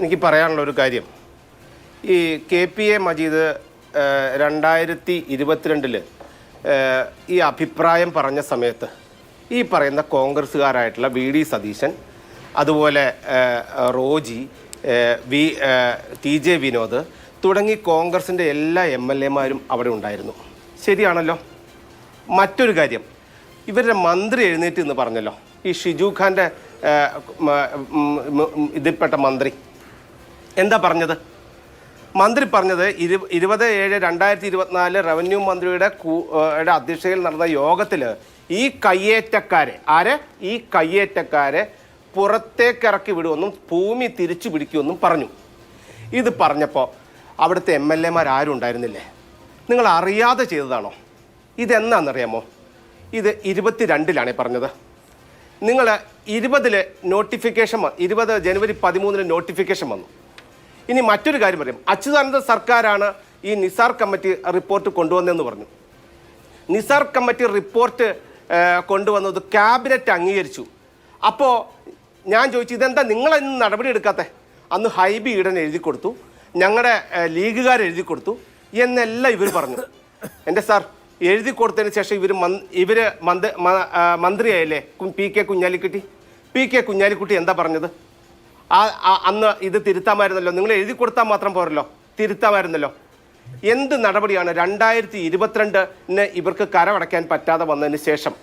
എനിക്ക് പറയാനുള്ള ഒരു കാര്യം. ഈ കെ പി എ മജീദ് രണ്ടായിരത്തി ഇരുപത്തിരണ്ടിൽ ഈ അഭിപ്രായം പറഞ്ഞ സമയത്ത് ഈ പറയുന്ന കോൺഗ്രസ്സുകാരായിട്ടുള്ള വി ഡി സതീശൻ അതുപോലെ Roji V T J Vinod തുടങ്ങി കോൺഗ്രസിന്റെ എല്ലാ എം എൽ എമാരും അവിടെ ഉണ്ടായിരുന്നു. ശരിയാണല്ലോ? മറ്റൊരു കാര്യം ഇവരുടെ മന്ത്രി എഴുന്നേറ്റ് എന്ന് പറഞ്ഞല്ലോ ഈ ഷിജു ഖാന്റെ ഇതിൽപ്പെട്ട മന്ത്രി. എന്താ പറഞ്ഞത്? മന്ത്രി പറഞ്ഞത് ഇരു ഇരുപത് ഏഴ് രണ്ടായിരത്തി ഇരുപത്തിനാല് റവന്യൂ മന്ത്രിയുടെ അധ്യക്ഷതയിൽ നടന്ന യോഗത്തിൽ ഈ കയ്യേറ്റക്കാരെ ആരെ? ഈ കയ്യേറ്റക്കാരെ പുറത്തേക്ക് ഇറക്കി വിടുമെന്നും ഭൂമി തിരിച്ചു പിടിക്കുമെന്നും പറഞ്ഞു. ഇത് പറഞ്ഞപ്പോൾ അവിടുത്തെ എം എൽ എമാർ ആരും ഉണ്ടായിരുന്നില്ലേ? നിങ്ങൾ അറിയാതെ ചെയ്തതാണോ? ഇതെന്നാണെന്നറിയാമോ ഇത് ഇരുപത്തിരണ്ടിലാണേ പറഞ്ഞത്. നിങ്ങൾ ഇരുപതിൽ നോട്ടിഫിക്കേഷൻ ഇരുപത് ജനുവരി പതിമൂന്നിന് നോട്ടിഫിക്കേഷൻ വന്നു. ഇനി മറ്റൊരു കാര്യം പറയും. അച്യുതാനന്ദ സർക്കാരാണ് ഈ നിസാർ കമ്മിറ്റി റിപ്പോർട്ട് കൊണ്ടുവന്നതെന്ന് പറഞ്ഞു. നിസാർ കമ്മിറ്റി റിപ്പോർട്ട് കൊണ്ടുവന്നത് ക്യാബിനറ്റ് അംഗീകരിച്ചു. അപ്പോൾ ഞാൻ ചോദിച്ചു ഇതെന്താ നിങ്ങളെന്ന് നടപടി എടുക്കാത്തെ? അന്ന് ഹൈബി ഈഡൻ എഴുതി കൊടുത്തു. ഞങ്ങളുടെ ലീഗുകാർ എഴുതി കൊടുത്തു. എന്നെല്ലാം ഇവർ പറഞ്ഞു. എന്റെ സാർ എഴുതി കൊടുത്തതിന് ശേഷം ഇവർ ഇവർ മന്ത്രിയായല്ലേ? P K Kunhalikutty? P K Kunhalikutty എന്താ പറഞ്ഞത്? ആ അന്ന് ഇത് തിരുത്താമായിരുന്നല്ലോ. നിങ്ങൾ എഴുതി കൊടുത്താൽ മാത്രം പോരല്ലോ. തിരുത്താമായിരുന്നല്ലോ. എന്ത് നടപടിയാണ് രണ്ടായിരത്തി ഇരുപത്തിരണ്ടിന് ഇവർക്ക് കരമടയ്ക്കാൻ പറ്റാതെ വന്നതിന് ശേഷം?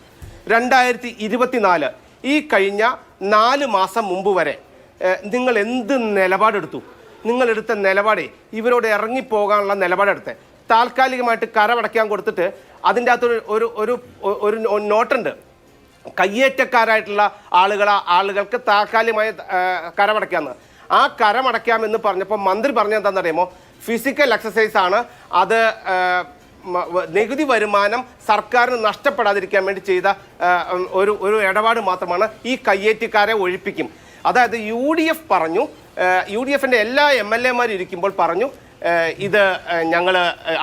രണ്ടായിരത്തി ഇരുപത്തിനാല് ഈ കഴിഞ്ഞ നാല് മാസം മുമ്പ് വരെ നിങ്ങൾ എന്ത് നിലപാടെടുത്തു? നിങ്ങളെടുത്ത നിലപാടേ ഇവരോട് ഇറങ്ങിപ്പോകാനുള്ള നിലപാടെടുത്ത്. താൽക്കാലികമായിട്ട് കരമടയ്ക്കാൻ കൊടുത്തിട്ട് അതിന്റെ അകത്തൊരു ഒരു ഒരു നോട്ടുണ്ട്. കയ്യേറ്റക്കാരായിട്ടുള്ള ആളുകൾ ആളുകൾക്ക് താൽക്കാലികമായി കരമടയ്ക്കാമെന്ന് ആ കരമടയ്ക്കാമെന്ന് പറഞ്ഞപ്പോൾ മന്ത്രി പറഞ്ഞ എന്താണെന്നറിയുമോ? ഫിസിക്കൽ എക്സസൈസ് ആണ്. അത് നികുതി വരുമാനം സർക്കാരിന് നഷ്ടപ്പെടാതിരിക്കാൻ വേണ്ടി ചെയ്ത ഒരു ഒരു ഇടപാട് മാത്രമാണ് ഈ കയ്യേറ്റക്കാരെ ഒഴിപ്പിക്കും. അതായത് യു ഡി എഫ് പറഞ്ഞു യു ഡി എഫിന്റെ എല്ലാ എം എൽ എമാരും ഇരിക്കുമ്പോൾ പറഞ്ഞു ഇത് ഞങ്ങൾ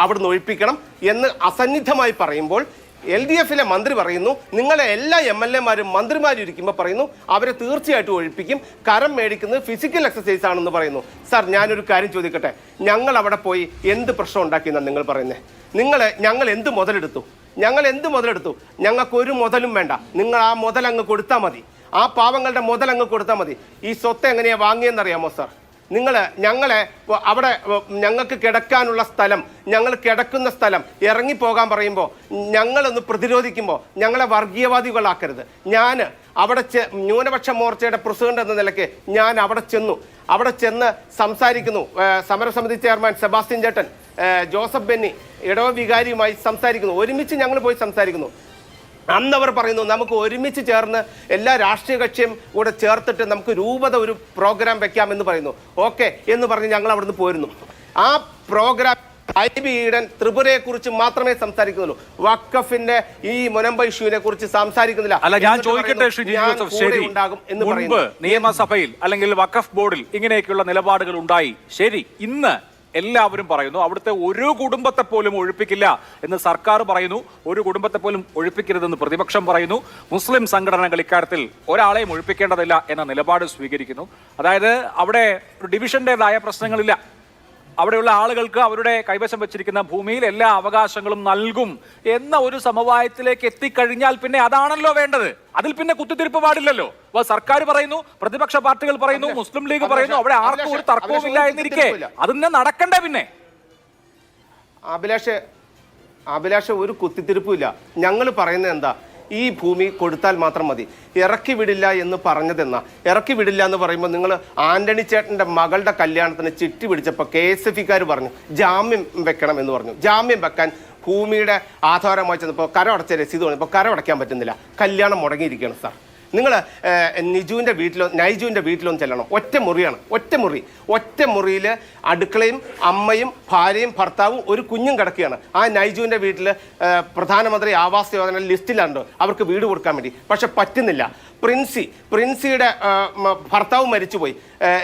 അവിടുന്ന് ഒഴിപ്പിക്കണം എന്ന് അസന്നിധമായി പറയുമ്പോൾ എൽ ഡി എഫിലെ മന്ത്രി പറയുന്നു നിങ്ങളെ എല്ലാ എം എൽ എമാരും മന്ത്രിമാരും ഇരിക്കുമ്പോൾ പറയുന്നു അവരെ തീർച്ചയായിട്ടും ഒഴിപ്പിക്കും കരം മേടിക്കുന്നത് ഫിസിക്കൽ എക്സസൈസ് ആണെന്ന് പറയുന്നു. സാർ ഞാനൊരു കാര്യം ചോദിക്കട്ടെ? ഞങ്ങൾ അവിടെ പോയി എന്ത് പ്രശ്നം ഉണ്ടാക്കിയെന്നാണ് നിങ്ങൾ പറയുന്നത് നിങ്ങൾ ഞങ്ങൾ എന്ത് മുതലെടുത്തു? ഞങ്ങൾ എന്ത് മുതലെടുത്തു? ഞങ്ങൾക്ക് ഒരു മുതലും വേണ്ട. നിങ്ങൾ ആ മുതൽ അങ്ങ് കൊടുത്താൽ മതി. ആ പാവങ്ങളുടെ മുതൽ അങ്ങ് കൊടുത്താൽ മതി. ഈ സ്വത്ത് എങ്ങനെയാണ് വാങ്ങിയെന്നറിയാമോ സാർ നിങ്ങൾ ഞങ്ങളെ അവിടെ ഞങ്ങൾക്ക് കിടക്കാനുള്ള സ്ഥലം ഞങ്ങൾ കിടക്കുന്ന സ്ഥലം ഇറങ്ങിപ്പോകാൻ പറയുമ്പോൾ ഞങ്ങളൊന്ന് പ്രതിരോധിക്കുമ്പോൾ ഞങ്ങളെ വർഗീയവാദികളാക്കരുത്. ഞാൻ അവിടെ ചെ ന്യൂനപക്ഷ മോർച്ചയുടെ പ്രസിഡന്റ് എന്ന നിലയ്ക്ക് ഞാൻ അവിടെ ചെന്നു. അവിടെ ചെന്ന് സംസാരിക്കുന്നു. സമരസമിതി ചെയർമാൻ സെബാസ്റ്റ്യൻ ചേട്ടൻ ജോസഫ് ബെന്നി ഇടവ വികാരിയുമായി സംസാരിക്കുന്നു. ഒരുമിച്ച് ഞങ്ങൾ പോയി സംസാരിക്കുന്നു. അന്ന് അവർ പറയുന്നു നമുക്ക് ഒരുമിച്ച് ചേർന്ന് എല്ലാ രാഷ്ട്രീയ കക്ഷിയും കൂടെ ചേർത്തിട്ട് നമുക്ക് രൂപത ഒരു പ്രോഗ്രാം വെക്കാമെന്ന് പറയുന്നു. ഓക്കെ എന്ന് പറഞ്ഞ് ഞങ്ങൾ അവിടുന്ന് പോരുന്നു. ആ പ്രോഗ്രാം ഐ ബി ഈഡൻ ത്രിപുരയെ കുറിച്ച് മാത്രമേ സംസാരിക്കുന്നുള്ളൂ. വക്കഫിന്റെ ഈ മുനമ്പ ഇഷ്യൂവിനെ കുറിച്ച് സംസാരിക്കുന്നില്ല. അല്ല ഞാൻ ചോദിക്കട്ടെ ശരി ഉണ്ടാകും എന്ന് പറയുന്നു. നിയമസഭയിൽ അല്ലെങ്കിൽ വക്കഫ് ബോർഡിൽ ഇങ്ങനെയൊക്കെയുള്ള നിലപാടുകൾ ഉണ്ടായി. ശരി ഇന്ന് എല്ലാവരും പറയുന്നു അവിടുത്തെ ഒരു കുടുംബത്തെ പോലും ഒഴിപ്പിക്കില്ല എന്ന് സർക്കാർ പറയുന്നു ഒരു കുടുംബത്തെ പോലും ഒഴിപ്പിക്കരുതെന്ന് പ്രതിപക്ഷം പറയുന്നു. മുസ്ലിം സംഘടനകൾ ഇക്കാര്യത്തിൽ ഒരാളെയും ഒഴിപ്പിക്കേണ്ടതില്ല എന്ന നിലപാട് സ്വീകരിക്കുന്നു. അതായത് അവിടെ ഡിവിഷന്റെതായ പ്രശ്നങ്ങളില്ല. അവിടെയുള്ള ആളുകൾക്ക് അവരുടെ കൈവശം വെച്ചിരിക്കുന്ന ഭൂമിയിൽ എല്ലാ അവകാശങ്ങളും നൽകും എന്ന ഒരു സമവായത്തിലേക്ക് എത്തിക്കഴിഞ്ഞാൽ പിന്നെ അതാണല്ലോ വേണ്ടത്. അതിൽ പിന്നെ കുത്തിത്തിരിപ്പ് പാടില്ലല്ലോ. അപ്പൊ സർക്കാർ പറയുന്നു പ്രതിപക്ഷ പാർട്ടികൾ പറയുന്നു മുസ്ലിം ലീഗ് പറയുന്നു അവിടെ ആർക്കും ഒരു തർക്കവും ഇല്ല എന്നിരിക്കെ കുത്തിത്തിരിപ്പില്ല. നടക്കണ്ടേ പിന്നെ. അഭിലാഷ് അഭിലാഷ് ഒരു കുത്തിത്തിരിപ്പില്ല ഞങ്ങൾ പറയുന്നത് എന്താ? ഈ ഭൂമി കൊടുത്താൽ മാത്രം മതി. ഇറക്കി വിടില്ല എന്ന് പറഞ്ഞതെന്ന. ഇറക്കി വിടില്ല എന്ന് പറയുമ്പോൾ നിങ്ങൾ ആന്റണി ചേട്ടന്റെ മകളുടെ കല്യാണത്തിന് ചിട്ടി പിടിച്ചപ്പോൾ കെ എസ് എഫ് ഇക്കാർ പറഞ്ഞു ജാമ്യം വെക്കണം എന്ന് പറഞ്ഞു. ജാമ്യം വെക്കാൻ ഭൂമിയുടെ ആധാരമായി ചെന്നപ്പോൾ കരമടച്ച രസീത് ഇപ്പോൾ കരമടയ്ക്കാൻ പറ്റുന്നില്ല. കല്യാണം മുടങ്ങിയിരിക്കുകയാണ് സാർ. നിങ്ങൾ നിജുവിന്റെ വീട്ടിലോ നൈജുവിന്റെ വീട്ടിലൊന്നും ചെല്ലണം. ഒറ്റ മുറിയാണ്. ഒറ്റ മുറി. ഒറ്റ മുറിയിൽ അടുക്കളയും അമ്മയും ഭാര്യയും ഭർത്താവും ഒരു കുഞ്ഞും കിടക്കുകയാണ്. ആ നൈജുവിന്റെ വീട്ടിൽ പ്രധാനമന്ത്രി ആവാസ് യോജന ലിസ്റ്റിലുണ്ട്. അവർക്ക് വീട് കൊടുക്കാൻ വേണ്ടി. പക്ഷെ പറ്റുന്നില്ല. പ്രിൻസി പ്രിൻസിയുടെ ഭർത്താവ് മരിച്ചുപോയി.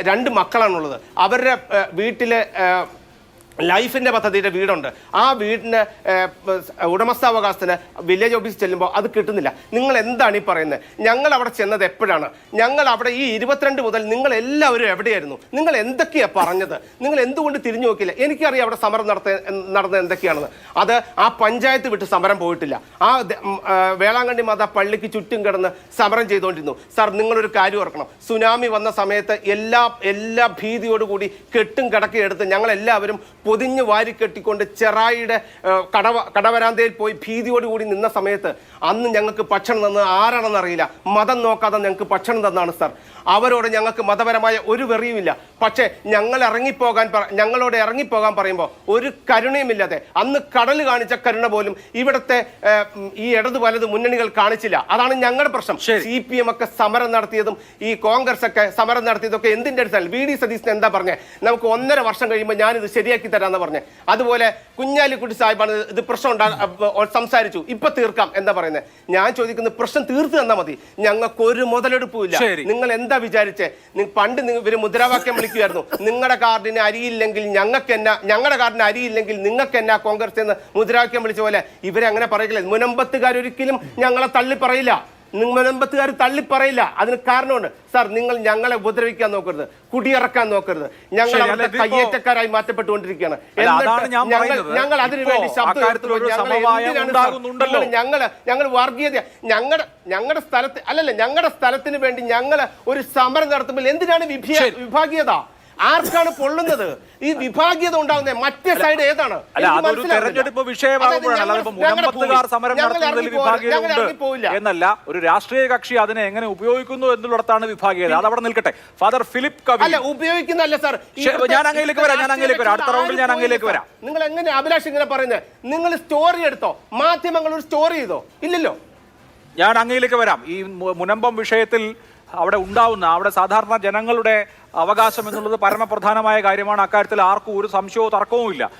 രണ്ട് മക്കളാണുള്ളത്. അവരുടെ വീട്ടിൽ ലൈഫിന്റെ പദ്ധതിയുടെ വീടുണ്ട്. ആ വീടിന് ഉടമസ്ഥാവകാശത്തിന് വില്ലേജ് ഓഫീസിൽ ചെല്ലുമ്പോൾ അത് കിട്ടുന്നില്ല. നിങ്ങൾ എന്താണ് ഈ പറയുന്നത് ഞങ്ങൾ അവിടെ ചെന്നത് എപ്പോഴാണ്? ഞങ്ങൾ അവിടെ ഈ ഇരുപത്തിരണ്ട് മുതൽ നിങ്ങൾ എല്ലാവരും എവിടെയായിരുന്നു? നിങ്ങൾ എന്തൊക്കെയാണ് പറഞ്ഞത്? നിങ്ങൾ എന്തുകൊണ്ട് തിരിഞ്ഞു നോക്കില്ല എനിക്കറിയാം അവിടെ സമരം നടത്ത നടന്നത് എന്തൊക്കെയാണെന്ന്. അത് ആ പഞ്ചായത്ത് വിട്ട് സമരം പോയിട്ടില്ല. ആ വേളാങ്കണ്ണി മാതാ പള്ളിക്ക് ചുറ്റും കിടന്ന് സമരം ചെയ്തുകൊണ്ടിരുന്നു സാർ നിങ്ങളൊരു കാര്യം ഓർക്കണം. സുനാമി വന്ന സമയത്ത് എല്ലാ എല്ലാ ഭീതിയോടുകൂടി കെട്ടും കിടക്കിയെടുത്ത് ഞങ്ങളെല്ലാവരും പൊതിഞ്ഞ് വാരി കെട്ടിക്കൊണ്ട് ചെറായിയുടെ കടവ കടവരാന്തയിൽ പോയി ഭീതിയോടുകൂടി നിന്ന സമയത്ത് അന്ന് ഞങ്ങൾക്ക് ഭക്ഷണം തന്നത് ആരാണെന്ന് അറിയില്ല. മതം നോക്കാതെ ഞങ്ങൾക്ക് ഭക്ഷണം തന്നാണ് സാർ. അവരോട് ഞങ്ങൾക്ക് മതപരമായ ഒരു വെറിയുമില്ല. പക്ഷേ ഞങ്ങൾ ഇറങ്ങിപ്പോകാൻ പറ- ഞങ്ങളോട് ഇറങ്ങിപ്പോകാൻ പറയുമ്പോൾ ഒരു കരുണയുമില്ലാതെ അന്ന് കടൽ കാണിച്ച കരുണ പോലും ഇവിടുത്തെ ഈ ഇടത് വലത് മുന്നണികൾ കാണിച്ചില്ല. അതാണ് ഞങ്ങളുടെ പ്രശ്നം. സി പി എം ഒക്കെ സമരം നടത്തിയതും ഈ കോൺഗ്രസ് ഒക്കെ സമരം നടത്തിയതൊക്കെ എന്തിന്റെ അടുത്താൽ വി ഡി സതീശൻ എന്താ പറഞ്ഞത് നമുക്ക് ഒന്നര വർഷം കഴിയുമ്പോൾ ഞാനിത് ശരിയാക്കി തരാമെന്ന് പറഞ്ഞത് അതുപോലെ കുഞ്ഞാലിക്കുട്ടി സാഹിബാണ് ഇത് പ്രശ്നം ഉണ്ടാ സംസാരിച്ചു. ഇപ്പൊ തീർക്കാം എന്താ പറയുന്നത് ഞാൻ ചോദിക്കുന്നത് പ്രശ്നം തീർത്ത് തന്നാൽ മതി. ഞങ്ങൾക്ക് ഒരു മുതലെടുപ്പും ഇല്ല നിങ്ങൾ എന്താ വിചാരിച്ചേ പണ്ട് നിങ്ങൾ ഇവർ മുദ്രാവാക്യം വിളിക്കുമായിരുന്നു നിങ്ങളുടെ കാർഡിന് അരിയില്ലെങ്കിൽ ഞങ്ങൾക്ക് എന്നാ ഞങ്ങളുടെ കാർഡിന് അരിയില്ലെങ്കിൽ നിങ്ങൾക്ക് എന്നാ കോൺഗ്രസ് എന്ന് മുദ്രാവാക്യം വിളിച്ച പോലെ ഇവരെ അങ്ങനെ പറയില്ല മുനമ്പത്തുകാർ ഒരിക്കലും ഞങ്ങളെ തള്ളി പറയില്ല. നിങ്ങൾ തള്ളിപ്പറയില്ല. തള്ളി പറയില്ല അതിന് കാരണമുണ്ട്. സാർ നിങ്ങൾ ഞങ്ങളെ ഉപദ്രവിക്കാൻ നോക്കരുത്. കുടിയിറക്കാൻ നോക്കരുത്. ഞങ്ങൾ അവരുടെ കയ്യേറ്റക്കാരായി മാറ്റപ്പെട്ടുകൊണ്ടിരിക്കുകയാണ്. എന്നിട്ട് ഞങ്ങൾ പറയുന്നത്. ഞങ്ങൾ അതിനു വേണ്ടി ശബ്ദം ഞങ്ങൾ ഞങ്ങൾ ഞങ്ങൾ വർഗീയത ഞങ്ങളുടെ ഞങ്ങളുടെ സ്ഥലത്ത് അല്ലല്ല ഞങ്ങളുടെ സ്ഥലത്തിന് വേണ്ടി ഞങ്ങൾ ഒരു സമരം നടത്തുമ്പോൾ എന്തിനാണ് വിഭാഗീയത? ആർക്കാണ് പൊള്ളുന്നത് ഈ വിഭാഗീയത ഉണ്ടാകുന്നത് മറ്റേ സൈഡ് ഏതാണ്. തെരഞ്ഞെടുപ്പ് വിഷയമാകുമ്പോഴാണ് എന്നല്ല ഒരു രാഷ്ട്രീയ കക്ഷി അതിനെ എങ്ങനെ ഉപയോഗിക്കുന്നു എന്നുള്ളിടത്താണ് വിഭാഗീയത. അത് അവിടെ നിൽക്കട്ടെ. ഫാദർ ഫിലിപ്പ് കവി. ഉപയോഗിക്കുന്നല്ല സാർ. ഞാൻ അങ്ങയിലേക്ക് വരാം, ഞാൻ അങ്ങയിലേക്ക് വരാം. അടുത്ത റൗണ്ടിൽ ഞാൻ അങ്ങയിലേക്ക് വരാം. നിങ്ങൾ എങ്ങനെ അഭിലാഷ് ഇങ്ങനെ പറയുന്നത്? നിങ്ങൾ സ്റ്റോറി എടുത്തോ? മാധ്യമങ്ങൾ ഒരു സ്റ്റോറി ചെയ്തോ? ഇല്ലല്ലോ. ഞാൻ അങ്ങയിലേക്ക് വരാം. ഈ മുനമ്പം വിഷയത്തിൽ അവിടെ ഉണ്ടാവുന്ന അവിടെ സാധാരണ ജനങ്ങളുടെ അവകാശം എന്നുള്ളത് പരമപ്രധാനമായ കാര്യമാണ്. അക്കാര്യത്തിൽ ആർക്കും ഒരു സംശയവും തർക്കവും ഇല്ല